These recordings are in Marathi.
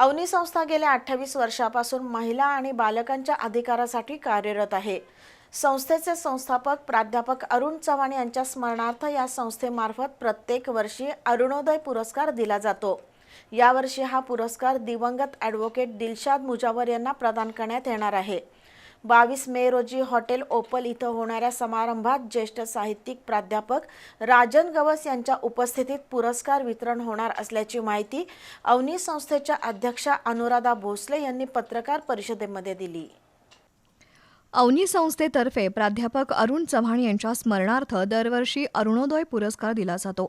अवनी संस्था गेल्या अठ्ठावीस वर्षापासून महिला आणि बालकांच्या अधिकारासाठी कार्यरत आहे. संस्थेचे संस्थापक प्राध्यापक अरुण चव्हाण यांच्या स्मरणार्थ या संस्थेमार्फत प्रत्येक वर्षी अरुणोदय पुरस्कार दिला जातो. यावर्षी हा पुरस्कार दिवंगत ॲडव्होकेट दिलशाद मुजावर यांना प्रदान करण्यात येणार आहे. बावीस मे रोजी हॉटेल ओपल इथं होणाऱ्या समारंभात ज्येष्ठ साहित्यिक प्राध्यापक राजन गवस यांच्या उपस्थितीत पुरस्कार वितरण होणार असल्याची माहिती अवनी संस्थेच्या अध्यक्षा अनुराधा भोसले यांनी पत्रकार परिषदेमध्ये दिली. अवनी संस्थेतर्फे प्राध्यापक अरुण चव्हाण यांच्या स्मरणार्थ दरवर्षी अरुणोदय पुरस्कार दिला जातो.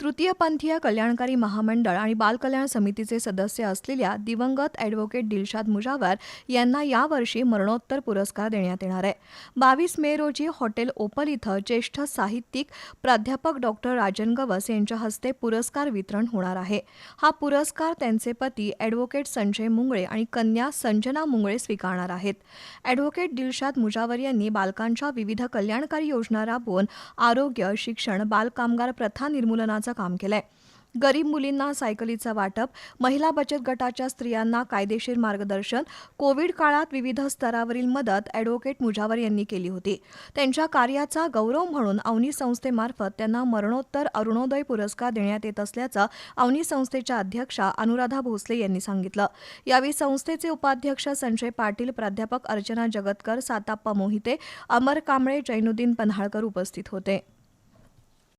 तृतीयपंथीय कल्याणकारी महामंडळ आणि बालकल्याण समितीचे सदस्य असलेल्या दिवंगत ॲडव्होकेट दिलशाद मुजावर यांना यावर्षी मरणोत्तर पुरस्कार देण्यात येणार आहे. बावीस मे रोजी हॉटेल ओपल इथं ज्येष्ठ साहित्यिक प्राध्यापक डॉक्टर राजन गवस यांच्या हस्ते पुरस्कार वितरण होणार आहे. हा पुरस्कार त्यांचे पती ॲडव्होकेट संजय मुंगळे आणि कन्या संजना मुंगळे स्वीकारणार आहेत. ॲडव्होकेट दिलशाद मुजावर यांनी बालकांच्या विविध कल्याणकारी योजना राबवून आरोग्य शिक्षण बालकामगार प्रथा निर्मूलनाचं काम केलंय. गरीब मुलींना सायकलीचं वाटप महिला बचत गटाच्या स्त्रियांना कायदेशीर मार्गदर्शन कोविड काळात विविध स्तरावरील मदत ॲडव्होकेट मुजावर यांनी केली होती. त्यांच्या कार्याचा गौरव म्हणून अवनी संस्थेमार्फत त्यांना मरणोत्तर अरुणोदय पुरस्कार देण्यात येत असल्याचं अवनी संस्थेच्या अध्यक्षा अनुराधा भोसले यांनी सांगितलं. यावेळी संस्थेचे उपाध्यक्ष संजय पाटील प्राध्यापक अर्चना जगतकर साताप्पा मोहिते अमर कांबळे जैनुद्दीन पन्हाळकर उपस्थित होते.